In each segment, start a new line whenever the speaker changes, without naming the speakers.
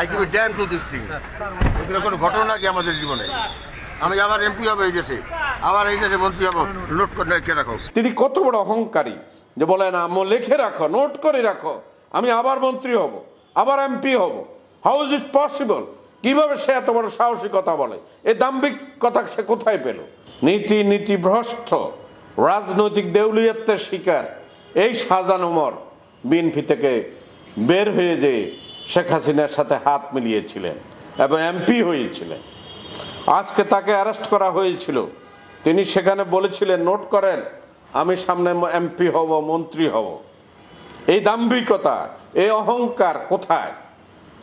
I give than to this thing এগুলো কোনো ঘটনা কি আমাদের জীবনে? আমি আবার এমপি হব এই দেশে। আবার এই দেশে মন্ত্রী হব। নোট করে রেখে রাখো।
তিনি কত বড় অহংকারী যে বলেন, আম্মু, লিখে রাখো নোট করে রাখো। আমি আবার মন্ত্রী হব, আবার এমপি হব। হাউ ইজ ইট পসিবল কীভাবে সে এত বড় সাহসী কথা বলে? এই দাম্ভিক কথা সে কোথায় পেল? নীতি নীতি ভ্রষ্ট রাজনৈতিক দেউলিয়ত্বের শিকার। এই শাহজান উমর বিএনপি থেকে বের হয়ে যে শেখ হাসিনার সাথে হাত মিলিয়েছিলেন এবং এমপি হয়েছিলেন। আজকে তাকে অ্যারেস্ট করা হয়েছিল। তিনি সেখানে বলেছিলেন, নোট করেন, আমি সামনে এমপি হব, মন্ত্রী হব। এই দাম্ভিকতা, এই অহংকার কোথায়?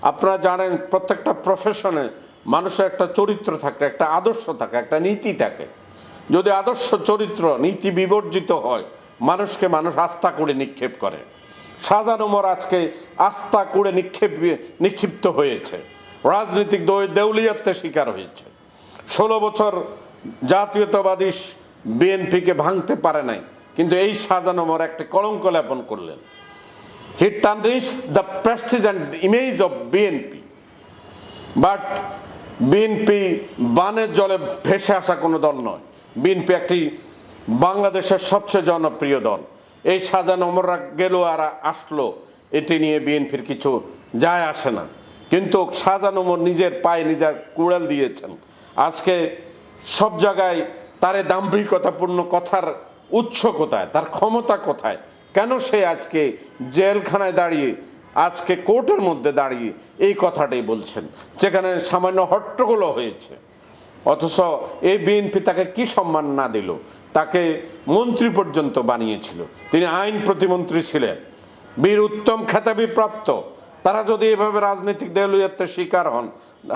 আপনারা জানেন, প্রত্যেকটা প্রফেশনে মানুষের একটা চরিত্র থাকে, একটা আদর্শ থাকে, একটা নীতি থাকে। যদি আদর্শ চরিত্র, নীতি বিবর্জিত হয়, মানুষকে মানুষ আস্থা করে নিক্ষেপ করে। শাহজাহান উমর আজকে আস্থা করে নিক্ষেপ, নিক্ষিপ্ত হয়েছে। রাজনৈতিক দেউলিয়াত্বের শিকার হয়েছে। ষোলো বছর জাতীয়তাবাদী বিএনপিকে ভাঙতে পারে নাই, কিন্তু এই শাহজাহান ওমর একটি কলঙ্ক লেপন করলেন। He the prestige and image of BNP but BNP বানের জলে ভেসে আসা কোনো দল নয়। বিএনপি একটি বাংলাদেশের সবচেয়ে জনপ্রিয় দল। এই সাজান ওমররা গেল আর আসলো। এটি নিয়ে বিএনপির কিছু যায় আসে না। কিন্তু শাহজাহান ওমর নিজের পায়ে নিজের কুড়াল দিয়েছেন। আজকে সব জায়গায় তার দাম্ভিকতাপূর্ণ কথার উৎস কোথায়? তার ক্ষমতা কোথায়? কেন সে আজকে জেলখানায় দাঁড়িয়ে, আজকে কোর্টের মধ্যে দাঁড়িয়ে এই কথাটাই বলছেন? যেখানে সামান্য হট্টগোলও হয়েছে। অথচ এই বিএনপি তাকে কি সম্মান না দিল? তাকে মন্ত্রী পর্যন্ত বানিয়েছিল। তিনি আইন প্রতিমন্ত্রী ছিলেন। বীর উত্তম খেতাবি প্রাপ্ত। তারা যদি এভাবে রাজনৈতিক দেউলিয়ত্বের শিকার হন,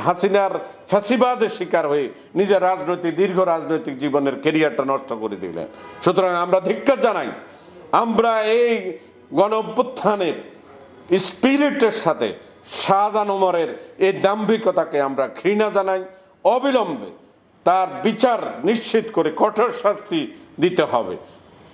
হাসিনার ফ্যাসিবাদের শিকার হয়ে নিজের রাজনৈতিক, দীর্ঘ রাজনৈতিক জীবনের কেরিয়ারটা নষ্ট করে দিলেন। সুতরাং আমরা ধিক্কার জানাই, আমরা এই গণ স্পিরিটের সাথে শাহজাহান উমরের এই দাম্ভিকতাকে আমরা ঘৃণা জানাই। অবিলম্বে তার বিচার নিশ্চিত করে কঠোর শাস্তি দিতে হবে।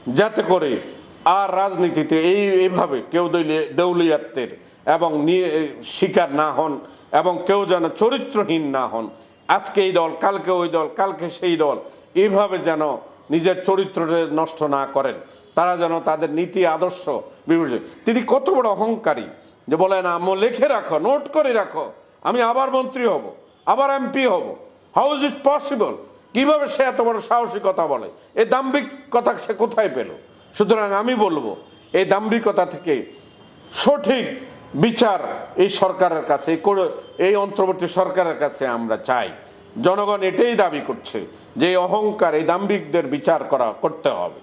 যাতে করে আর রাজনীতিতে এই, এইভাবে কেউ দলীয়- দেউলিয়াত্বের এবং নিয়ে শিকার না হন এবং কেউ যেন চরিত্রহীন না হন। আজকে এই দল, কালকে ওই দল, কালকে সেই দল, এইভাবে যেন নিজের চরিত্রকে নষ্ট না করেন। তারা যেন তাদের নীতি, আদর্শ বিবেচনা তিনি কত বড় অহংকারী যে বলেন, আম্মু, লিখে রাখো, নোট করে রাখো। আমি আবার মন্ত্রী হব, আবার এমপি হব। হাউ ইজ ইট পসিবল কীভাবে সে এত বড় সাহসী কথা বলে? এই দাম্ভিক কথা সে কোথায় পেল? সুতরাং আমি বলব এই দাম্ভিকতা থেকে সঠিক বিচার এই সরকারের কাছে, এই অন্তর্বর্তী সরকারের কাছে আমরা চাই। জনগণ এটাই দাবি করছে যে অহংকার, এই দাম্ভিকদের বিচার করা, করতে হবে।